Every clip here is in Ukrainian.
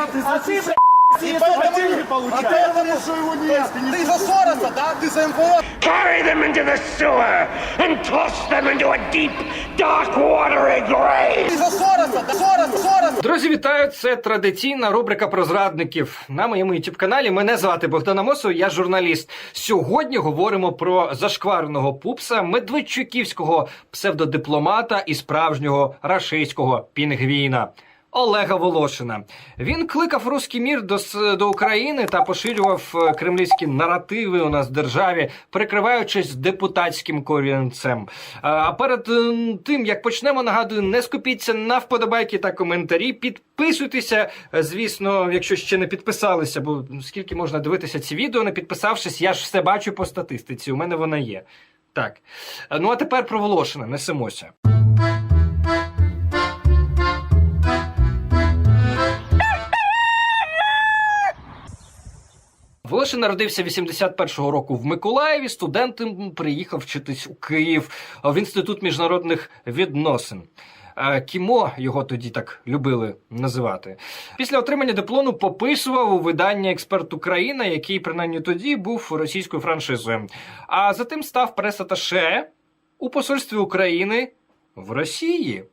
А ты, блядь, И если поэтому, деньги а получаешь. поэтому что его нет. Ты за Сороса, да? Ты за МВФ. Carry them into the sewer and toss them into a deep, dark, watery grave! Ты за Сороса, да? Сорос, Сорос. Друзі, вітаю! Це традиційна рубрика про зрадників на моєму youtube каналі. Мене звати Богдан Амосов, я журналіст. Сьогодні говоримо про зашквареного пупса, медведчуківського псевдодипломата і справжнього рашистського пінгвіна. Олега Волошина він кликав руський мір до, до України та поширював е, кремлівські наративи у нас в державі, прикриваючись депутатським корінцем. А перед е, тим як почнемо, нагадую, не скупіться на вподобайки та коментарі. Підписуйтеся, е, звісно, якщо ще не підписалися, бо скільки можна дивитися ці відео, не підписавшись, я ж все бачу по статистиці. У мене вона є. Так. Е, Ну а тепер про Волошина несемося. Волошин народився 81-го року в Миколаєві. Студентом приїхав вчитись у Київ в інститут міжнародних відносин. Е, Кімо його тоді так любили називати. Після отримання диплому пописував у видання Експерт Україна, який принаймні тоді був російською франшизою. А затим став пресаташе у посольстві України в Росії.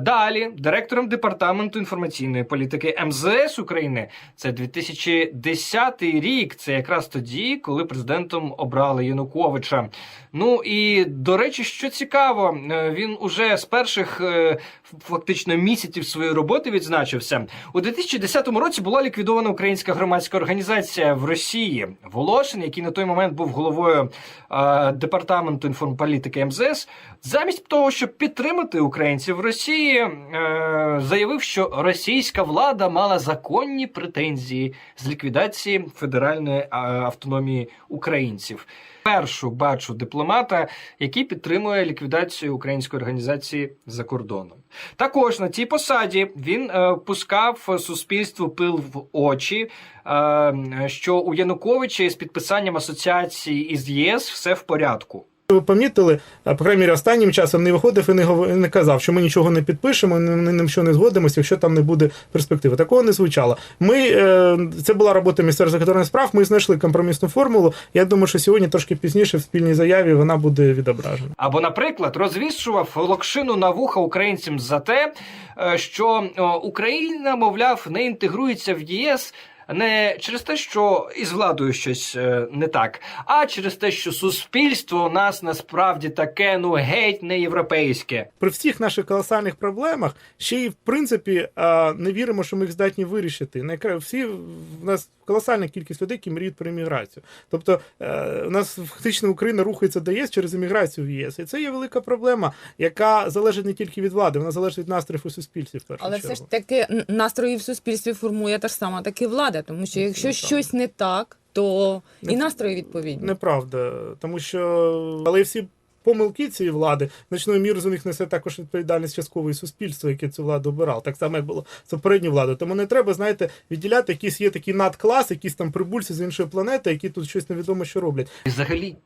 Далі директором департаменту інформаційної політики МЗС України. Це 2010 рік. Це якраз тоді, коли президентом обрали Януковича. Ну і до речі, що цікаво, е, він уже з перших е, фактично місяців своєї роботи відзначився. У 2010 році була ліквідована українська громадська організація в Росії. Волошин, який на той момент був головою е, департаменту інформполітики МЗС, замість того, щоб підтримати українців в Росії, е, заявив, що російська влада мала законні претензії з ліквідації федеральної е, автономії українців. Першу бачу дипломата, який підтримує ліквідацію української організації за кордоном. Також на цій посаді він е, пускав суспільству пил в очі, е, що у Януковича з підписанням асоціації із ЄС все в порядку. Ви помітили, по крайній мірі, останнім часом не виходив і не, не казав, що ми нічого не підпишемо, ні ні що не згодимося, якщо там не буде перспективи. Такого не звучало. Ми, е, це була робота Міністерства закордонних справ, ми знайшли компромісну формулу. Я думаю, що сьогодні трошки пізніше в спільній заяві вона буде відображена. Або, наприклад, розвішував локшину на вуха українцям за те, е, що Україна, мовляв, не інтегрується в ЄС. Не через те, що із владою щось е, не так, а через те, що суспільство у нас насправді таке ну геть не європейське. При всіх наших колосальних проблемах ще й в принципі не віримо, що ми їх здатні вирішити. Найкра- Всі в нас колосальна кількість людей, які мріють про імміграцію. Тобто е, у нас фактично Україна рухається до ЄС через імміграцію в ЄС. І це є велика проблема, яка залежить не тільки від влади, вона залежить від настроїв у суспільстві. В першу Але чергу. все ж таки настрої в суспільстві формує та ж сама таки влада, тому що якщо Абсолютно. щось не так, то Не- і настрої відповідні. Неправда, тому що але всі. Помилки цієї влади значною мірою за них несе також відповідальність часткової суспільства, яке цю владу обирало. Так само як було з попередньою владою. Тому не треба, знаєте, відділяти якісь є такі надклас, якісь там прибульці з іншої планети, які тут щось невідомо що роблять. Взагалі,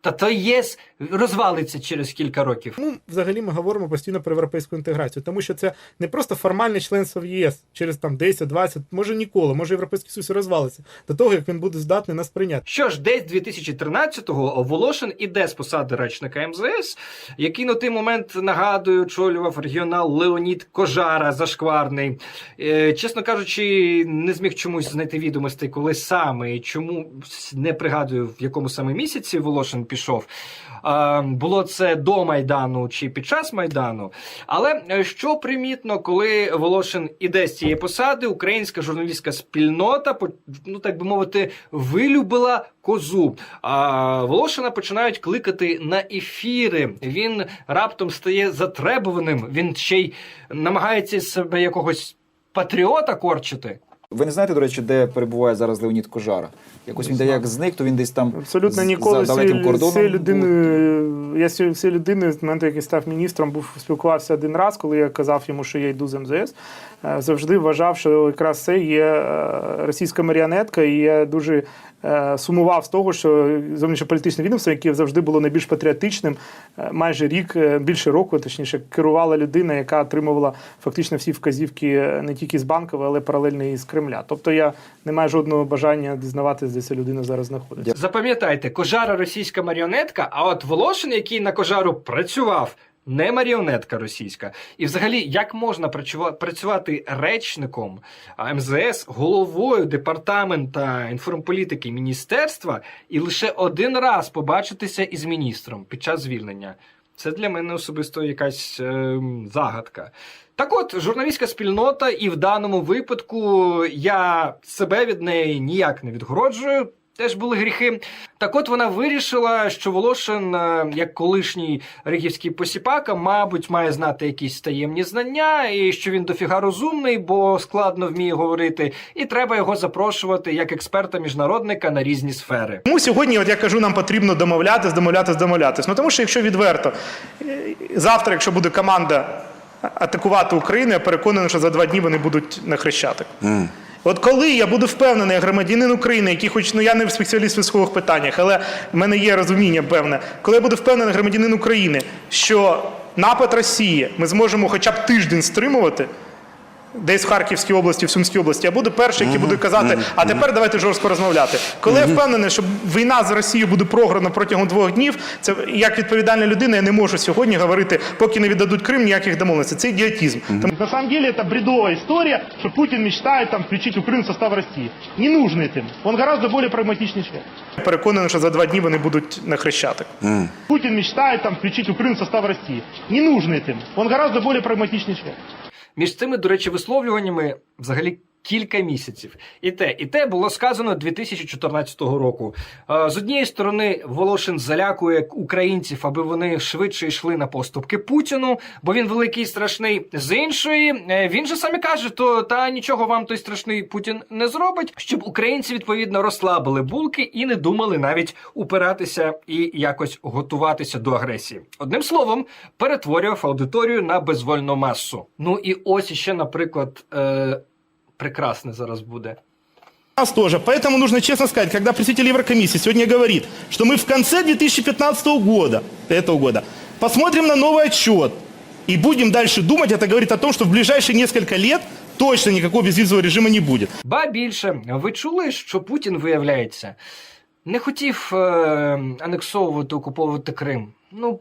та то ЄС розвалиться через кілька років. Тому взагалі ми говоримо постійно про європейську інтеграцію, тому що це не просто формальне членство в ЄС через там 10, 20, може ніколи, може європейський союз розвалиться до того, як він буде здатний нас прийняти. Що ж, десь 2013-го Волошин іде з посади речника МЗС, який на той момент нагадую, очолював регіонал Леонід Кожара зашкварний. Е, чесно кажучи, не зміг чомусь знайти відомостей, коли саме і чому не пригадую, в якому саме місяці Волошин пішов. Було це до Майдану чи під час Майдану. Але е, що примітно, коли Волошин іде з цієї посади, українська журналістська спільнота, ну так би мовити, вилюбила козу. А Волошина починають кликати на ефіри. Він раптом стає затребуваним. Він ще й намагається себе якогось патріота корчити. Ви не знаєте, до речі, де перебуває зараз Леонід Кожара? Якось він де як зник, то він десь там Абсолютно ніколи за далеким кордоном. цієї людини. Я з цією людиною з моменту, як я став міністром, був спілкувався один раз, коли я казав йому, що я йду з МЗС. Е, Завжди вважав, що якраз це є е, російська маріонетка, і я дуже е, сумував з того, що зовнішньополітичне відомство, яке завжди було найбільш патріотичним, майже рік, більше року, точніше, керувала людина, яка отримувала фактично всі вказівки не тільки з банкової, але паралельно і з Кремля. Тобто я не маю жодного бажання дізнаватися, де ця людина зараз знаходиться. Запам'ятайте, кожара російська маріонетка, а от Волошин, який на кожару працював. Не маріонетка російська, і взагалі, як можна працювати речником МЗС, головою департамента інформполітики міністерства, і лише один раз побачитися із міністром під час звільнення? Це для мене особисто якась ем, загадка. Так от, журналістська спільнота, і в даному випадку я себе від неї ніяк не відгороджую. Теж були гріхи. Так от вона вирішила, що Волошин, е, як колишній ригівський посіпака, мабуть, має знати якісь таємні знання, і що він дофіга розумний, бо складно вміє говорити, і треба його запрошувати як експерта-міжнародника на різні сфери. Тому сьогодні, от я кажу, нам потрібно домовлятись, домовлятись, домовлятись. Ну тому що якщо відверто, е, завтра, якщо буде команда атакувати Україну, я переконаний, що за два дні вони будуть на хрещатик. От коли я буду впевнений, громадянин України, який, хоч ну я не спеціаліст в військових питаннях, але в мене є розуміння певне, коли я буду впевнений громадянин України, що напад Росії ми зможемо хоча б тиждень стримувати. Десь в Харківській області, в Сумській області, я буду перший, який буде казати, а тепер давайте жорстко розмовляти. Коли я впевнений, що війна з Росією буде програна протягом двох днів, це як відповідальна людина, я не можу сьогодні говорити, поки не віддадуть Крим, ніяких домовленостей. Це ідіотизм. Тому, на самом деле, це бредова історія, що Путін мечтає там включити Україну в состав Росії. Не нужно цим. Він гораздо більш прагматичний чоловік. Я переконаний, що за два дні вони будуть на хрещатик. Путін мечтає там включити Україну в состав Росії. Не нужно цим. Він гораздо більш прагматичний чоловік. Між цими, до речі, висловлюваннями взагалі кілька місяців. І те, і те було сказано 2014 року. Е, З однієї сторони, Волошин залякує українців, аби вони швидше йшли на поступки Путіну, бо він великий і страшний. З іншої, е, він же сам і каже, то та нічого вам той страшний Путін не зробить, щоб українці відповідно розслабили булки і не думали навіть упиратися і якось готуватися до агресії. Одним словом, перетворював аудиторію на безвольну масу. Ну і ось іще, наприклад, е, прекрасне зараз буде. нас тоже. Поэтому нужно честно сказать, когда представитель Еврокомиссии сегодня говорит, что мы в конце 2015 года, этого года, посмотрим на новый отчет и будем дальше думать, это говорит о том, что в ближайшие несколько лет точно никакого безвизового режима не будет. Ба більше, ви чули, що Путін, виявляється, не хотів е, анексовувати, окуповувати Крим. Ну,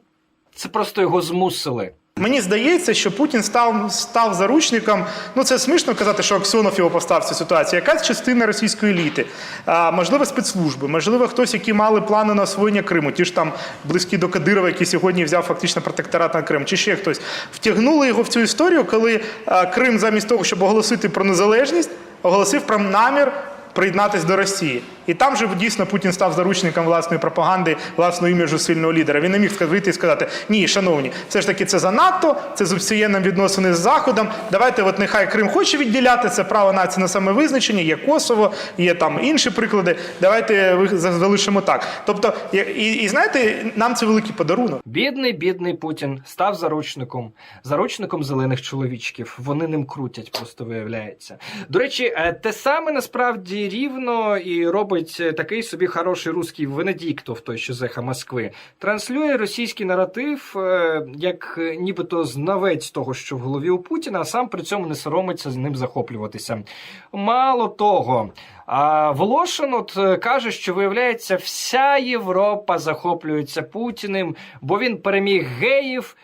це просто його змусили. Мені здається, що Путін став, став заручником. Ну це смішно казати, що Аксьонов його постав в цю ситуацію. Якась частина російської еліти, а, можливо, спецслужби, можливо, хтось, які мали плани на освоєння Криму, ті ж там близькі до Кадирова, який сьогодні взяв фактично протекторат на Крим, чи ще хтось втягнули його в цю історію, коли Крим замість того, щоб оголосити про незалежність, оголосив про намір. Приєднатись до Росії, і там же дійсно Путін став заручником власної пропаганди, власного іміджу сильного лідера. Він не міг вийти і сказати: ні, шановні, все ж таки це занадто, це зубціє нам відносини з Заходом. Давайте, от нехай Крим хоче відділяти це право нації на самовизначення, є Косово, є там інші приклади. Давайте залишимо так. Тобто, і, і знаєте, нам це великий подарунок. Бідний, бідний Путін став заручником, заручником зелених чоловічків. Вони ним крутять, просто виявляється. До речі, е, те саме насправді рівно і робить е, такий собі хороший русський Венедіктов, той що з еха Москви. Транслює російський наратив е, як е, нібито знавець того, що в голові у Путіна, а сам при цьому не соромиться з ним захоплюватися. Мало того. Волошин от каже, що виявляється, вся Європа захоплюється Путіним, бо він переміг геїв,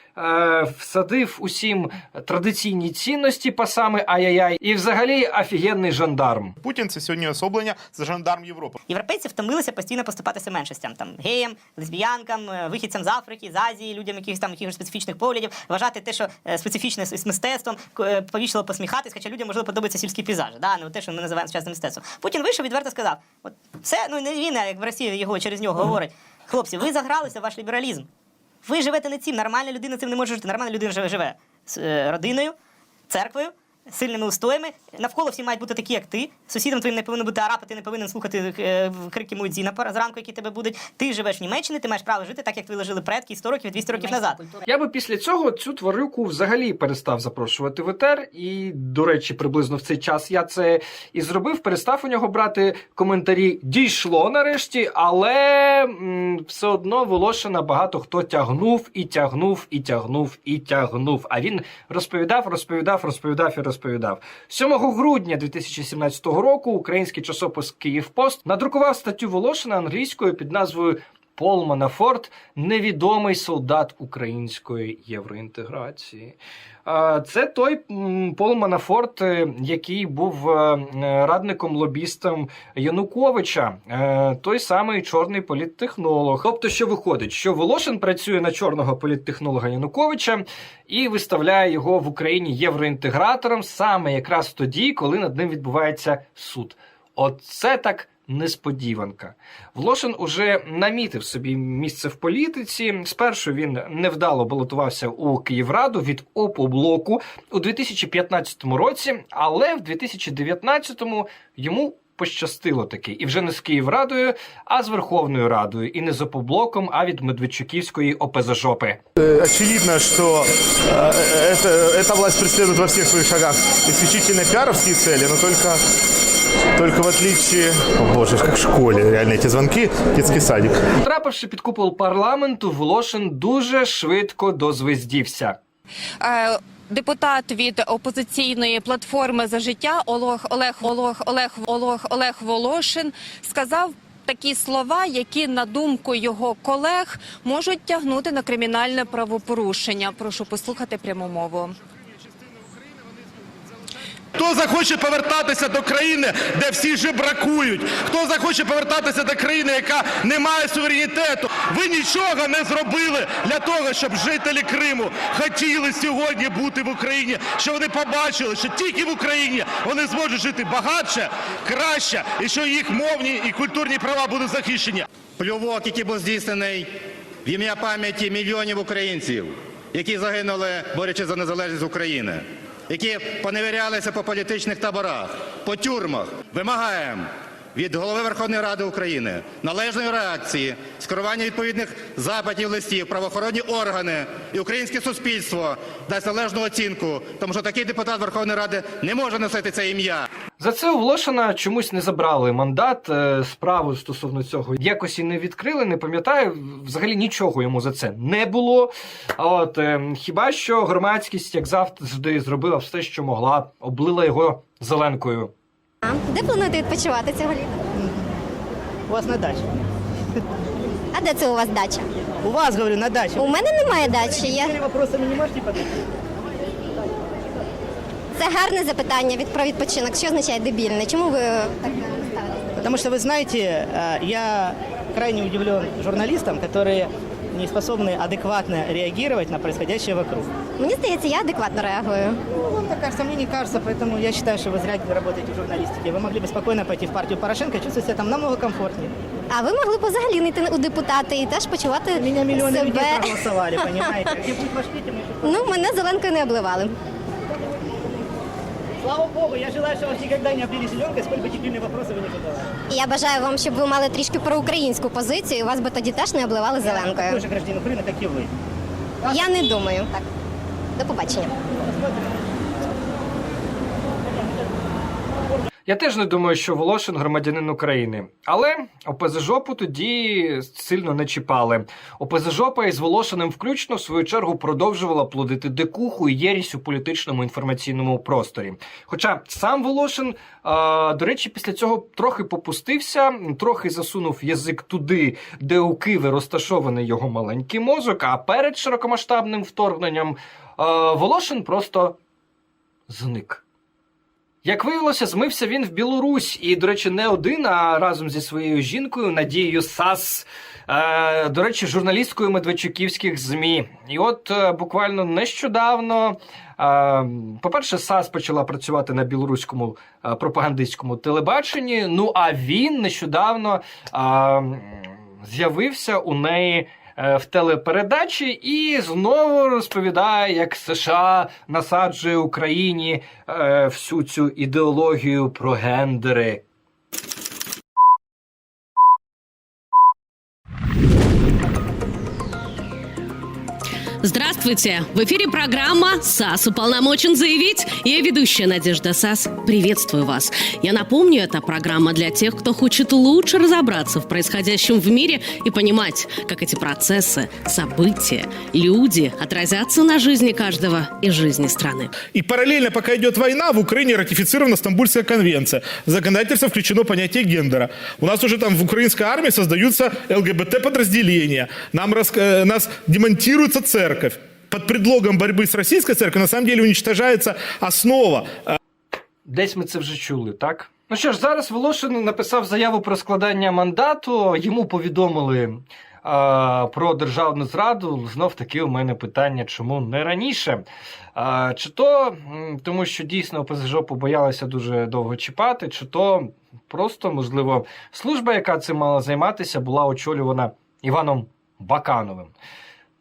всадив усім традиційні цінності пасами ай-яй-яй, і взагалі офігенний жандарм. Путін це сьогодні особлення за жандарм Європи. Європейці втомилися постійно поступатися меншостям, там геям, лесбіянкам, е, вихідцям з Африки, з Азії, людям якихось там якихось специфічних поглядів, вважати те, що е, специфічне з мистецтвом е, повічливо посміхатись, хоча людям можливо подобаються сільські пейзажі, да, не те, що ми називаємо сучасним мистецтвом. Путін вийшов відверто сказав: от все, ну не він, як в Росії його через нього говорить. Хлопці, ви загралися в ваш лібералізм. Ви живете не цим. Нормальна людина цим не може жити. Нормальна людина живе, живе з е, родиною, церквою сильними устоями. Навколо всі мають бути такі, як ти. Сусідом твоїм не повинен бути араб, а ти не повинен слухати е, крики Муедзіна пора- зранку, які тебе будуть. Ти живеш в Німеччині, ти маєш право жити так, як твої жили предки 100 років, 200 років назад. Я би після цього цю тварюку взагалі перестав запрошувати в етер. І, до речі, приблизно в цей час я це і зробив. Перестав у нього брати коментарі. Дійшло нарешті, але м, все одно Волошина багато хто тягнув і тягнув, і тягнув, і тягнув. А він розповідав, розповідав, розповідав і розповідав. 7 грудня 2017 року український часопис Київпост надрукував статтю Волошина англійською під назвою Пол Манафорт невідомий солдат української євроінтеграції. Це той Пол Манафорт, е, який був е, радником лобістом Януковича, е, той самий чорний політтехнолог. Тобто, що виходить, що Волошин працює на чорного політтехнолога Януковича і виставляє його в Україні євроінтегратором саме якраз тоді, коли над ним відбувається суд. Оце так несподіванка. Волошин уже намітив собі місце в політиці. Спершу він невдало балотувався у Київраду від опоблоку у 2015 році, але в 2019-му йому. Пощастило таки, і вже не з Київрадою, а з Верховною Радою, і не з опоблоком, а від Медведчуківської ОПЗЖопи. Очевидно, что э, это, эта власть преследует во всех своих шагах исключительно пиаровские цели, но только, только в отличие... О боже, как в школе, реально эти звонки, детский садик. Потрапивши під купол парламенту, Волошин дуже швидко дозвездівся. Е, Депутат від опозиційної платформи за життя Олег Олег Олег Олег Олег Олег Волошин сказав такі слова, які на думку його колег можуть тягнути на кримінальне правопорушення. Прошу послухати пряму мову. Хто захоче повертатися до країни, де всі жебракують? Хто захоче повертатися до країни, яка не має суверенітету? Ви нічого не зробили для того, щоб жителі Криму хотіли сьогодні бути в Україні, що вони побачили, що тільки в Україні вони зможуть жити багатше, краще, і що їх мовні і культурні права будуть захищені. Плювок, який був здійснений в ім'я пам'яті мільйонів українців, які загинули, борючи за незалежність України, які поневірялися по політичних таборах, по тюрмах. Вимагаємо від голови Верховної Ради України належної реакції, скерування відповідних запитів листів, правоохоронні органи і українське суспільство дасть належну оцінку, тому що такий депутат Верховної Ради не може носити це ім'я. За це у чомусь не забрали мандат. е, Справу стосовно цього якось і не відкрили. Не пам'ятаю. Взагалі нічого йому за це не було. А От е, хіба що громадськість, як завжди, зробила все, що могла, облила його зеленкою. Де плануєте відпочивати цього літа? У вас на дачі. А де це у вас дача? У вас, говорю, на дачі. У мене немає дачі. Я... вопросами не можете подати? Це гарне запитання від про відпочинок. Що означає дебільне? Чому ви так ставитесь? Потому что, вы знаете, э, я крайне удивлен журналистам, которые не способны адекватно реагировать на происходящее вокруг. Мені здається, я адекватно реагую. Ну, вам так кажется, мне не кажется, поэтому я считаю, что вы зря работаете в журналистике. Вы могли бы спокойно пойти в партию Порошенко и чувствовать себя там намного комфортнее. А ви могли б взагалі не йти у депутати і теж почувати Меня миллионы людей себе. проголосовали, понимаете? Где будет ваш Петя, мы еще Ну, мене зеленкою не обливали. Слава Богу, я желаю, что вас никогда не облили зеленкой, сколько бы дебильные вопросы вы не задавали. І я бажаю вам, щоб ви мали трішки проукраїнську позицію, і вас би тоді теж не обливали Такой зеленкою. же гражданин Украины, как и вы. Я не думаю. Так. До побачення. Я теж не думаю, що Волошин громадянин України. Але ОПЗЖопу тоді сильно не чіпали. ОПЗЖопа із Волошиним включно в свою чергу продовжувала плодити дикуху і єрість у політичному інформаційному просторі. Хоча сам Волошин, до речі, після цього трохи попустився, трохи засунув язик туди, де у Києві розташований його маленький мозок. А перед широкомасштабним вторгненням Волошин просто зник. Як виявилося, змився він в Білорусь, і, до речі, не один, а разом зі своєю жінкою Надією Сас, е, до речі, журналісткою медведчуківських ЗМІ. І от е, буквально нещодавно, е, по-перше, Сас почала працювати на білоруському е, пропагандистському телебаченні. Ну а він нещодавно е, з'явився у неї в телепередачі і знову розповідає, як США насаджує Україні е, всю цю ідеологію про гендери. Здравствуйте! В эфире программа «САС уполномочен заявить». Я ведущая Надежда САС. Приветствую вас. Я напомню, это программа для тех, кто хочет лучше разобраться в происходящем в мире и понимать, как эти процессы, события, люди отразятся на жизни каждого и жизни страны. И параллельно, пока идет война, в Украине ратифицирована Стамбульская конвенция. В законодательство включено понятие гендера. У нас уже там в украинской армии создаются ЛГБТ-подразделения. Нам э, нас демонтируется церковь. Под предлогом борьбы с российской церковью на самом деле уничтожается основа Десь ми це вже чули, так? Ну що ж, зараз Волошин написав заяву про складання мандату. Йому повідомили а, про державну зраду. Знов таки у мене питання, чому не раніше? А, чи то тому, що дійсно ОПЗЖ побоялися дуже довго чіпати, чи то просто, можливо, служба, яка цим мала займатися, була очолювана Іваном Бакановим.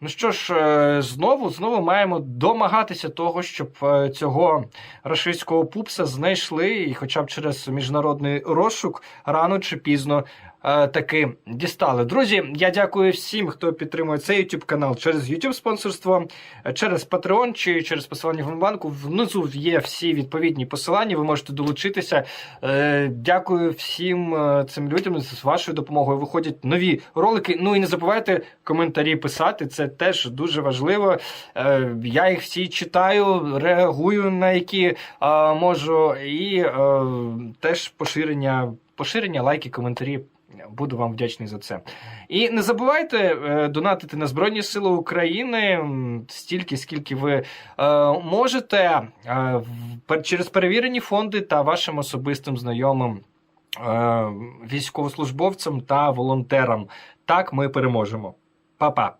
Ну що ж, е, знову знову маємо домагатися того, щоб е, цього рашистського пупса знайшли, і хоча б через міжнародний розшук рано чи пізно таки дістали. Друзі, я дякую всім, хто підтримує цей YouTube канал через YouTube спонсорство, е, через Patreon чи через посилання в банку. Внизу є всі відповідні посилання. Ви можете долучитися. Е, Дякую всім е, цим людям. З вашою допомогою виходять нові ролики. Ну і не забувайте коментарі писати. Це теж дуже важливо. Е, Я їх всі читаю, реагую на які е, можу, і е, теж поширення, поширення, лайки, коментарі. Буду вам вдячний за це. І не забувайте е, донатити на Збройні Сили України стільки, скільки ви е, можете е, через перевірені фонди та вашим особистим знайомим військовослужбовцям та волонтерам. Так ми переможемо. Па-па.